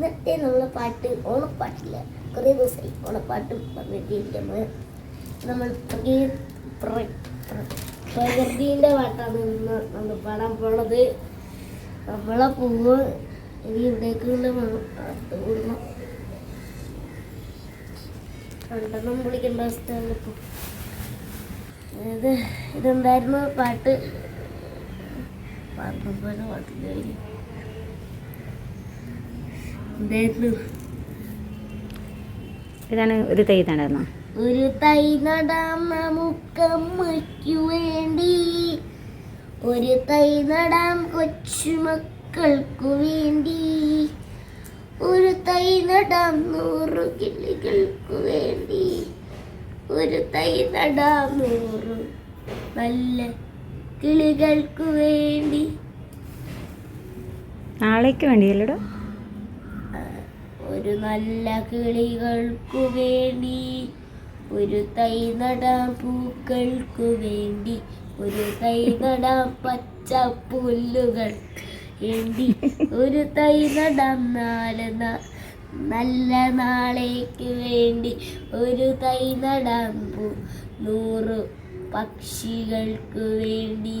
ഇന്നത്തെ നമ്മളെ പാട്ട് ഓണപ്പാട്ടില്ല. കുറേ ദിവസമായി ഓണപ്പാട്ട് വന്നിട്ടിരിക്കുന്നത് നമ്മൾ നമ്മൾ പ്രകൃതിന്റെ പാട്ടാണ് ഇന്ന് നമ്മൾ പാടാൻ പോണത്. നമ്മളെ പൂവ് ഇനി ഇവിടേക്കുള്ള കൂടണം രണ്ടെണ്ണം വിളിക്കേണ്ട അവസ്ഥയാണ് ഇപ്പോൾ ഇത് ഇതെന്തായിരുന്നു പാട്ട്? പറഞ്ഞ പാട്ടില്ല ഇതാണ് ഒരു തൈ നടന്ന ഒരു തൈ നടാം നമുക്കമ്മയ്ക്കു വേണ്ടി. ഒരു തൈ നടാം കൊച്ചുമക്കൾക്കു വേണ്ടി. ഒരു തൈ നടാം നൂറ് കിളികൾക്കു വേണ്ടി. ഒരു തൈ നടാം നൂറ് നല്ല കിളികൾക്കു വേണ്ടി. നാളേക്ക് വേണ്ടിയല്ലടോ? ഒരു നല്ല കിളികൾക്കു വേണ്ടി ഒരു തൈ നടാം പൂക്കൾക്കു വേണ്ടി ഒരു തൈ നടാം പച്ച പുല്ലുകൾ വേണ്ടി ഒരു തൈ നടാം നാല് നല്ല നാളേക്ക് വേണ്ടി ഒരു തൈ നടാം നൂറ് പക്ഷികൾക്ക് വേണ്ടി.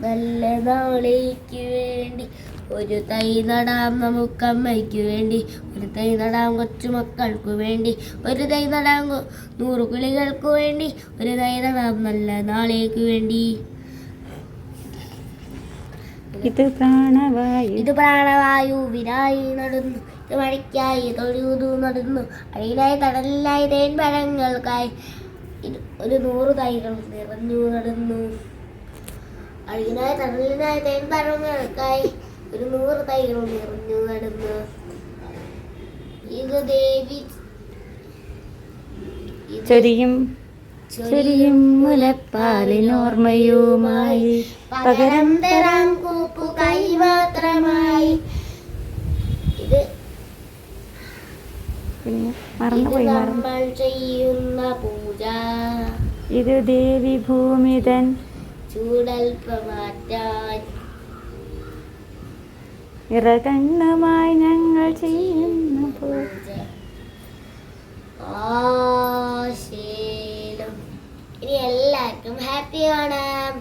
നല്ല നാളേക്ക് വേണ്ടി. ഒരു തൈ നടാം നമുക്കമ്മയ്ക്ക് വേണ്ടി. ഒരു തൈ നടാം കൊച്ചുമക്കൾക്ക് വേണ്ടി. ഒരു തൈ നടാം നൂറ് കിളികൾക്ക് വേണ്ടി. ഒരു തൈ നടാം നല്ല നാളേക്ക് വേണ്ടി. ഇത് പ്രാണവായു. ഇത് പ്രാണവായു. വിനായി നടന്നു. ഇത് മഴയ്ക്കായി തൊഴുതു നടന്നു. അടിയിലായി തടലിലായി തേൻ പഴങ്ങൾക്കായി ഒരു നൂറ് തൈകൾ നിറഞ്ഞു നടന്നു. അടിയിലായി തണലിനായ തേൻ പഴങ്ങൾക്കായി ഒരു നൂറ് തൈകൾ നിറഞ്ഞു നടന്നു. ഇത് ദേവി ചൊരിയും ചൊരിയും മുലപ്പാലിനോർമ്മയുമായി പകരം തരാൻ കൂപ്പു കൈ മാത്രമായി. ഇത് പിന്നെ ഇത് മറന്നുപോയി മറന്നു. നമ്മൾ ചെയ്യുന്ന പൂജ. ഇത് ദേവി ഭൂമിതൻ ചൂടൽപ്പം മാറ്റാൻ ഇറകണ്ണുമായി ഞങ്ങൾ ചെയ്യുന്ന പൂജ. ആശീലം. ഇനി എല്ലാവർക്കും ഹാപ്പി ഓണം